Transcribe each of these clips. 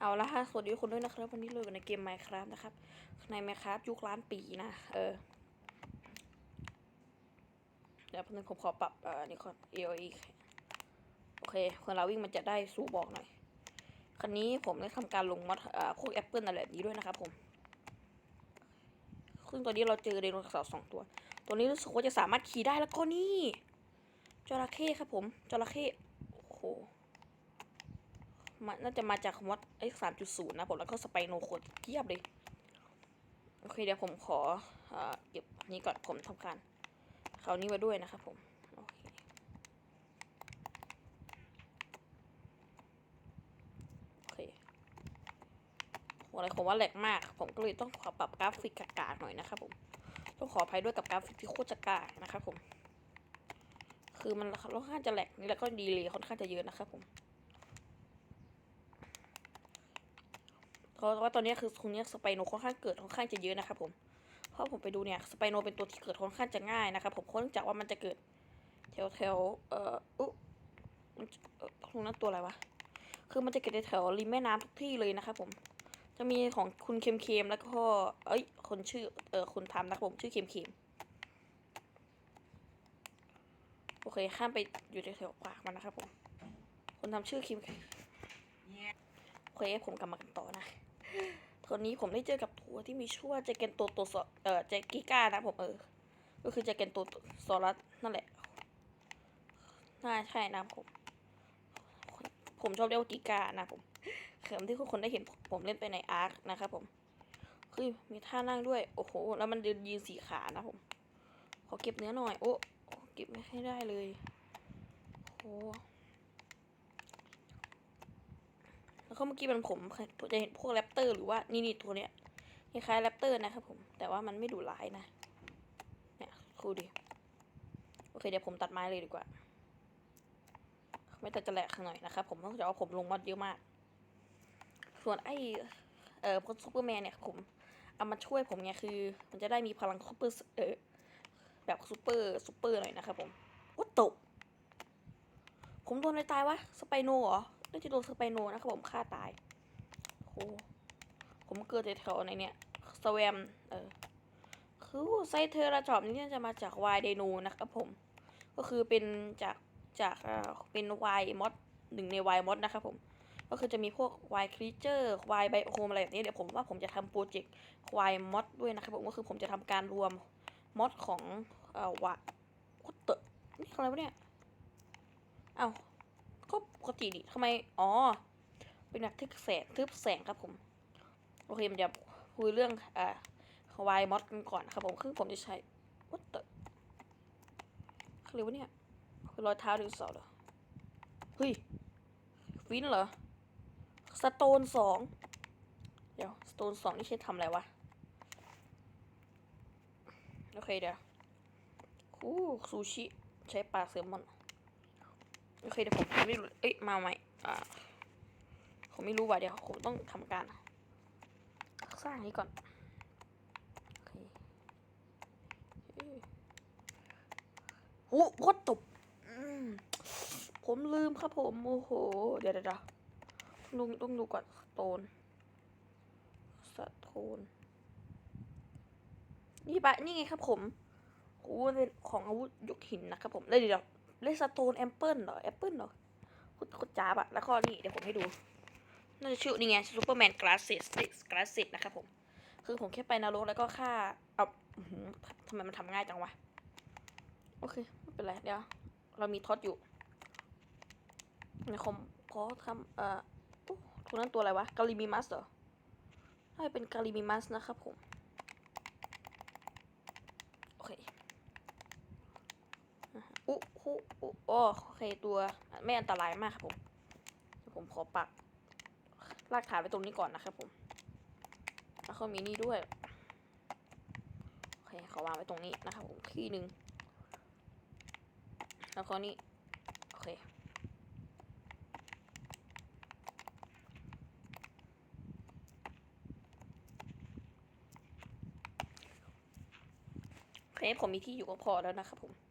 เอาละค่ะสวัสดีทุกคนด้วยนะครับ วันนี้เราอยู่ในเกม Minecraft นะครับ ใน Minecraft ยุคล้านปีนะ เออ เดี๋ยวแป๊บนึงผมขอปรับอ่อนี่ก่อน AOE โอเคคนเราวิ่งมันจะได้สู้บอกหน่อย คันนี้ผมได้ทำการลงมอดอ่อพวกแอปเปิลอะไรแบบนี้ด้วยนะครับผม ซึ่งตอนนี้เราเจอไดโนเสาร์สองตัว ตัวนี้รู้สึกว่าจะสามารถขี่ได้แล้วก็นี่จระเข้ครับผมจระเข้โอ้โห มันน่าจะมาจากมอดไอ้สามจุดศูนย์นะผมแล้วก็สไปโนโคดเทียบเลย โอเคเดี๋ยวผมขอเอ่อเก็บนี้ก่อนผมทำการเขานี้ไว้ด้วยนะครับผมโอเคโอเคอะไรผมว่าแหลกมาก ผมก็เลยต้องขอปรับกราฟิกกากาหน่อยนะครับผมต้องขออภัยด้วยกับกราฟิกที่โคตรจะกากนะครับผม คือมันค่อนข้างจะแหลกนี่แล้วก็ดีเลยค่อนข้างจะเยอะนะครับผม เพราะว่าตอนนี้คือตรงนี้สไปโนค่อนข้างเกิดค่อนข้างจะเยอะนะครับผมเพราะผมไปดูเนี่ยสไปโนเป็นตัวที่เกิดค่อนข้างจะง่ายนะครับผมเพราะเนื่องจากว่ามันจะเกิดแถวแถวเอ่ออุ๊มันตรงนั้นตัวอะไรวะคือมันจะเกิดในแถวริมแม่น้ำทุกที่เลยนะครับผมจะมีของคุณเค็มเคมแล้วก็เอ้ยคนชื่อเอ่อคุณทำนะครับผมชื่อเค็มเคมโอเคข้ามไปอยู่แถวขวามันนะครับผมคนทำชื่อเคมเคมโอเคผมกลับมากันต่อนะ ตอนนี้ผมได้เจอกับตัวที่มีชื่อว่าเจเกนโตโตซอเอ่อเจกิก้านะผมเออ ก็คือเจเกนโตซอรัสนั่นแหละ น่าใช่นะผม ผมชอบเรียกว่ากิก้านะผมเขิมที่ทุกคนได้เห็นผมเล่นไปในอาร์คนะครับผมคือมีท่านั่งด้วย โอ้โห แล้วมันเดินยืนสีขานะผม ขอเก็บเนื้อหน่อย โอ้ เก็บไม่ให้ได้เลย โอ้โห แล้ว ก็เมื่อกี้มันผมจะเห็นพวกแรปเตอร์หรือว่านี่นี่ตัวเนี้ยคล้ายแรปเตอร์นะครับผม แต่ว่ามันไม่ดุร้ายนะ เนี่ยคูดิ โอเคเดี๋ยวผมตัดไม้เลยดีกว่า ไม่ตัดจะแหลกหน่อยนะครับผมต้องจะว่าผมลงมอดเยอะมาก ส่วนไอเอ่อพวกซูเปอร์แมนเนี่ยผมเอามาช่วยผมไงคือ มันจะได้มีพลังซูเปอร์เออแบบซูเปอร์ซูเปอร์หน่อยนะครับผมวัตตกผมโดนอะไรตายวะ สไปโนเหรอ น่าจะโดนสไปโนนะครับผมฆ่าตายโหผมเกิดแถวในเนี้ยสแวมเออคือไซเทอราจอบนี่น่จะมาจากวายไดโนนะครับผม ก็คือเป็นจากจากเออเป็นวายมอดหนึ่งในวายมอดนะครับผม ก็คือจะมีพวกวายครีเจอร์วายไบโอมอะไรแบบนี้เดี๋ยวผมว่าผมจะทำโปรเจกต์วายมอดด้วยนะครับผมก็คือผมจะทำการรวมมอดของเอ่อวะวัตเตอนี่อะไรวะเนี่ย เอ้า ก็ปกติดิทำไม อ๋อ เป็นแบบทึบแสงทึบแสงครับผม โอเคมันจะคุยเรื่อง อ่าวายมอดกันก่อนนะครับผม คือผมจะใช้ what the คืออะไรวะเนี่ยคือรอยเท้าดิวเสาเหรอ เฮ้ยฟินเหรอ สโตนสอง เดี๋ยว สโตนสองนี่ใช้ทำอะไรวะ โอเคเดี๋ยว คู่ซูชิ ใช้ปลาเซลมอน โอเคเดี๋ยวผมไม่รู้เอ้ยมาใหม่อ่าผมไม่รู้ว่ะเดี๋ยวผมต้องทำการ สร้างนี้ก่อนโอเคโอ้โคตรตบผมลืมครับผมโอ้โหเดี๋ยวเดี๋ยวเดี๋ยวต้องต้องดูก่อนสโตนสโตนนี่ปะนี่ไงครับผมโอ้เป็นของอาวุธยกหินนะครับผมเลยเดี๋ยว เลสโตนแอปเปิลเหรอแอปเปิลเหรอคุดคุดจ้าบอะแล้วก็นี่เดี๋ยวผมให้ดูน่าจะชื่อนี่ไงซูเปอร์แมนกลาสสิสกลาสสิสนะครับผม คือผมแค่ไปนรกแล้วก็ฆ่าเอาทำไมมันทำง่ายจังวะ โอเค ไม่เป็นไร เดี๋ยว เรามีท็อตอยู่ในคอมขอทำเอ่ออุ๊ยตัวนั้นตัวอะไรวะกาลิมิมัสเหรอน่เป็นกาลิมิมัสนะครับผม โอเค อุอุอุโอเคตัวไม่อันตรายมากครับผมผมขอปักรากฐานไว้ตรงนี้ก่อนนะครับผมแล้วก็มีนี่ด้วยโอเคขอวางไว้ตรงนี้นะครับผมที่หนึ่งแล้วก็นี่โอเคโอเคผมมีที่อยู่ก็พอแล้วนะครับผม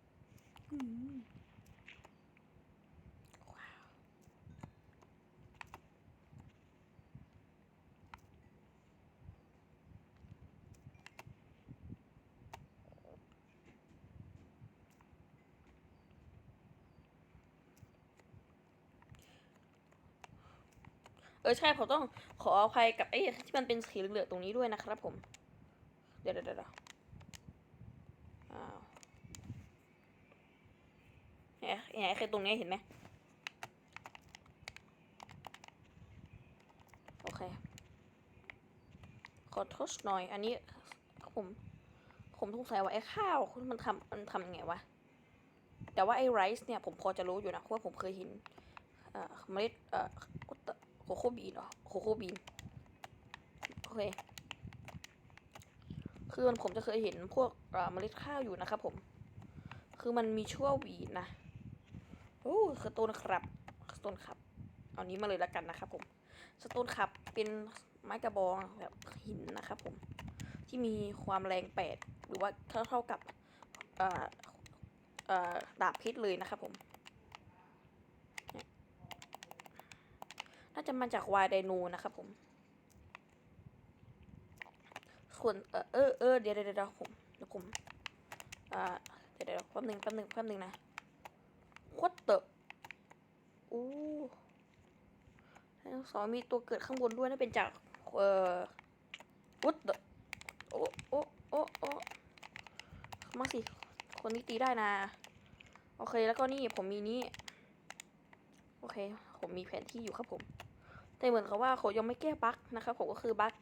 อใช่ผมต้องขออภัยกับไอ้ที่มันเป็นสีเหลืองๆตรงนี้ด้วยนะครับผม เดี๋ยวเดี๋ยวเดี๋ยวอ้าวเนี่ยเนี่ยตรงนี้เห็นไหมโอเค ขอทดหน่อย อันนี้ผม ผมสงสัยว่าไอ้ข้าวมันทำมันทำยังไงวะ แต่ว่าไอ้ไรซ์เนี่ยผมพอจะรู้อยู่นะเพราะว่าผมเคยเห็นเมล็ดเอ่อ โคโคบีนเหรอโคโคบีนโอเคคือมันผมจะเคยเห็นพวกเมล็ดข้าวอยู่นะครับผม คือมันมีชั่ววีนะโอ้สโตนครับสโตนครับ เอานี้มาเลยแล้วกันนะครับผมสโตนครับเป็นไม้กระบองแบบหินนะครับผม ที่มีความแรงแปดหรือว่าเท่าเท่ากับดาบพชรเลยนะครับผมเนี่ย น่าจะมาจากวายไดโนนะครับผมส่วนเออเออเออเดี๋ยวเดี๋ยวเดี๋ยวผมเดี๋ยวผมอ่าเดี๋ยวเดี๋ยวแป๊บหนึงแป๊บหนึงแป๊บหนึงนะ what the อู้ไดโนเสาร์มีตัวเกิดข้างบนด้วยน่าเป็นจากเอ่อ what the โอ้โอ้โอ้โอ้มาสิ คนนี้ตีได้นะ โอเคแล้วก็นี่ผมมีนี้ โอเค ผมมีแผนที่อยู่ครับผม แต่เหมือนกับว่าเขายังไม่แก้บั๊กนะครับผมก็คือบั๊ก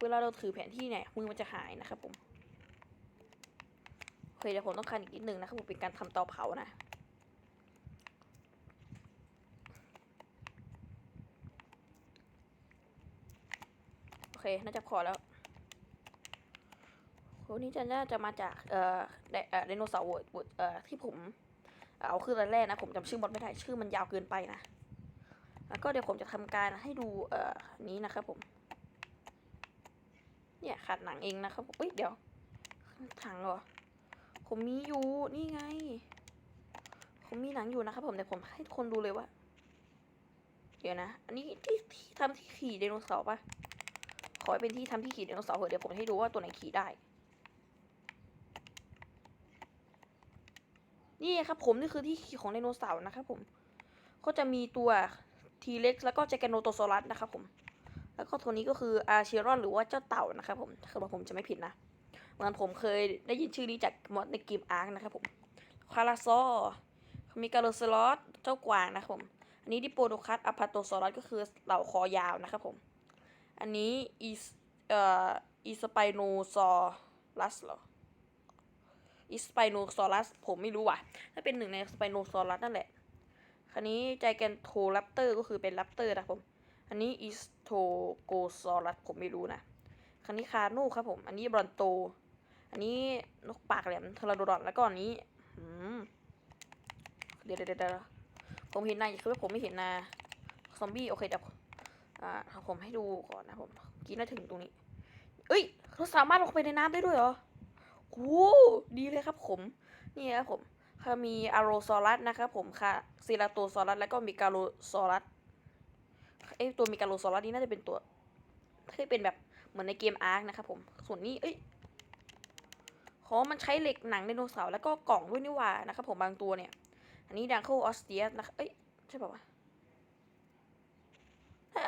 เวลาเราถือแผนที่เนี่ยมือมันจะหายนะครับผมโอเคเดี๋ยวผมต้องการอีกนิดนึงนะครับผมเป็นการทำเตาเผานะโอเคน่าจะพอแล้วโหนี่จะน่าจะมาจากเอ่อไดเออไดโนเสาร์เวิร์ดเอ่อที่ผมเอาขึ้นอันแรกนะผมจำชื่อมดไม่ได้ชื่อมันยาวเกินไปนะ แล้วก็เดี๋ยวผมจะทำการให้ดูเอ่อนี้นะครับผม เนี่ยขาดหนังเองนะครับผมเอ้ยเดี๋ยวถังเหรอ ผมมีอยู่นี่ไง ผมมีหนังอยู่นะครับผมเดี๋ยวผมให้คนดูเลยว่า เดี๋ยวนะ อันนี้ที่ที่ทำที่ขี่ไดโนเสาร์ปะขอให้เป็นที่ทำที่ขี่ไดโนเสาร์เถอะเดี๋ยวผมให้ดูว่าตัวไหนขี่ได้ นี่ครับผมนี่คือที่ขี่ของไดโนเสาร์นะครับผม ก็จะมีตัว ทีเล็กแล้วก็เจแกนโนโตโซอรัสนะครับผม แล้วก็ตัวนี้ก็คืออาเชรอนหรือว่าเจ้าเต่านะครับผมถ้าเกิดว่าผมจะไม่ผิดนะเหมือนผมเคยได้ยินชื่อนี้จากมอดในเกมอาร์คนะครับผมคาราซอมีกาโลสลอสเจ้ากวางนะครับผม อันนี้ดิโปโดคัสอพาโตซอรัสก็คือเหล่าคอยาวนะครับผม อันนี้อีสเอ่ออีสไปโนซอรัสเหรออีสไปโนซอรัสผมไม่รู้ว่ะ ถ้าเป็นหนึ่งในสไปโนซอรัสนั่นแหละ คราวนี้ไจแกนโทแรปเตอร์ก็คือเป็นแรปเตอร์นะผม อันนี้อีสโทโกซอรัสผมไม่รู้นะคราวนี้คาโน่ครับผม อันนี้บรอนโต อันนี้นกปากแหลมเทอราโดรอนแล้วก็อันนี้เดี๋ยวเดี๋ยวเดี๋ยวผมเห็นนายคือว่าผมไม่เห็นนาซอมบี้โอเคเดี๋ยวอ่าผมให้ดูก่อนนะผมกินได้ถึงตรงนี้ เอ้ยเขาสามารถลงไปในน้ำได้ด้วยเหรอโอ้ดีเลยครับผม นี่ครับผม เขามีอาโรซอรัสนะครับผมค่ะซีราโตซอรัสแล้วก็มีกาโลซอรัสเอ้ตัวมีกาโลซอรัสนี่น่าจะเป็นตัวที่เป็นแบบเหมือนในเกมอาร์คนะครับผมส่วนนี้เอ้ยขอมันใช้เหล็กหนังไดโนเสาร์แล้วก็กล่องด้วยนี่หว่านะครับผมบางตัวเนี่ย อันนี้ดังโคออสเตียสนะครับเอ้ยใช่ป่าวะ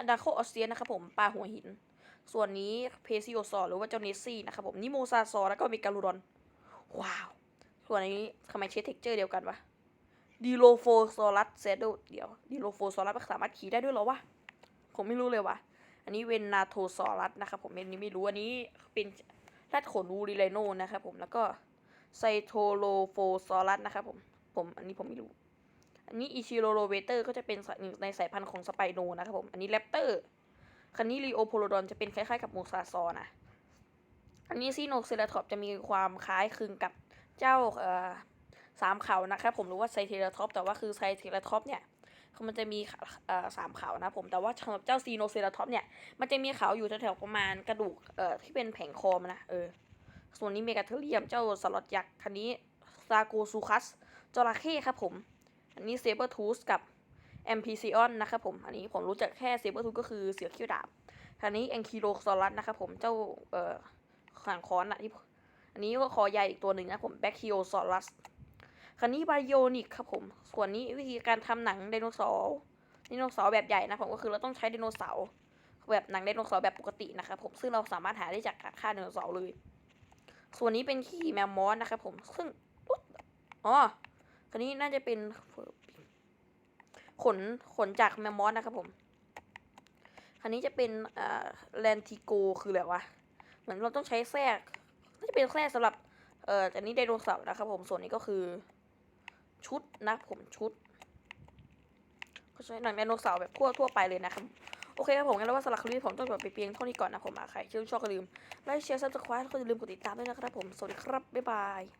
ดังโคออสเตียสนะครับผมปลาหัวหิน ส่วนนี้เพซิโอซอร์หรือว่าเจ้าเนสซี่นะครับผมนิโมซาซอร์แล้วก็มีการูรอน ว้าว ส่วนอันนี้ทำไมเชสเท็กเจอร์เดียวกันวะดีโลโฟซอรัสเซโดเดี๋ยวดีโลโฟซอรัสสามารถขี่ได้ด้วยเหรอวะ ผมไม่รู้เลยวะอันนี้เวนนาโทซอรัสนะครับผมอันนี้ไม่รู้อันนี้เป็นแรดขนวูริไลโนนะครับผมแล้วก็ไซโทโลโฟซอรัสนะครับผมผมอันนี้ผมไม่รู้ อันนี้อิชิโรโรเวเตอร์ก็จะเป็นในสายพันธุ์ของสไปโนนะครับผมอันนี้แรปเตอร์คันนี้ลีโอโพโลดอนจะเป็นคล้ายๆกับโมซาซอนะอันนี้ซีโนเซราทอปจะมีความคล้ายคลึงกับ เจ้าเอ่อสามเขานะครับผมรู้ว่าไซเทราท็อปแต่ว่าคือไซเทราท็อปเนี่ยมันจะมีเอ่อสามเขานะผมแต่ว่าสำหรับเจ้าซีโนเซราท็อปเนี่ยมันจะมีเขาอยู่แถวๆประมาณกระดูกเอ่อที่เป็นแผงคอมนะเออส่วนนี้เมกาเทเรียมเจ้าสล็อตยักษ์คันนี้ซาโกซูคัสจระเข้ครับผมอันนี้เซเบอร์ทูสกับแอมพีซิออนนะครับผม อันนี้ผมรู้จักแค่เซเบอร์ทูสก็คือเสือเขี้วดาบคราวนี้แองคิโลซอรัสนะครับผม เจ้า เอ่อขางคอนอะที่ อันนี้ก็คอใหญ่อีกตัวหนึ่งนะผมแบคคิโอซอรัสคราวนี้ไบโอนิกครับผม ส่วนนี้วิธีการทำหนังไดโนเสาร์ไดโนเสาร์แบบใหญ่นะผมก็คือเราต้องใช้ไดโนเสาร์แบบหนังไดโนเสาร์แบบปกตินะครับผมซึ่งเราสามารถหาได้จากการฆ่าไดโนเสาร์เลย ส่วนนี้เป็นขี้แมวมอสนะครับผมซึ่งอ๋อคันนี้น่าจะเป็นขนขนจากแมวมอสนะครับผมคันนี้จะเป็นอ่าแลนติโกคืออะไรวะเหมือนเราต้องใช้แทรก จะเป็นแทรกสำหรับเอ่ออันนี้ไดโนเสาร์นะครับผมส่วนนี้ก็คือ ชุดนะผมชุดก็ใช้หนังไดโนเสาร์แบบทั่วทั่วไปเลยนะครับโอเคครับผมงั้นแล้วว่าสำหรับคลิปนี้ผมต้องจบไปเพียงเท่านี้ก่อนนะผมอาใครชื่นชอบก็ลืมไลค์แชร์ซับสไครต์แล้วก็อย่าลืมกดติดตามด้วยนะครับผมสวัสดีครับบ๊ายบาย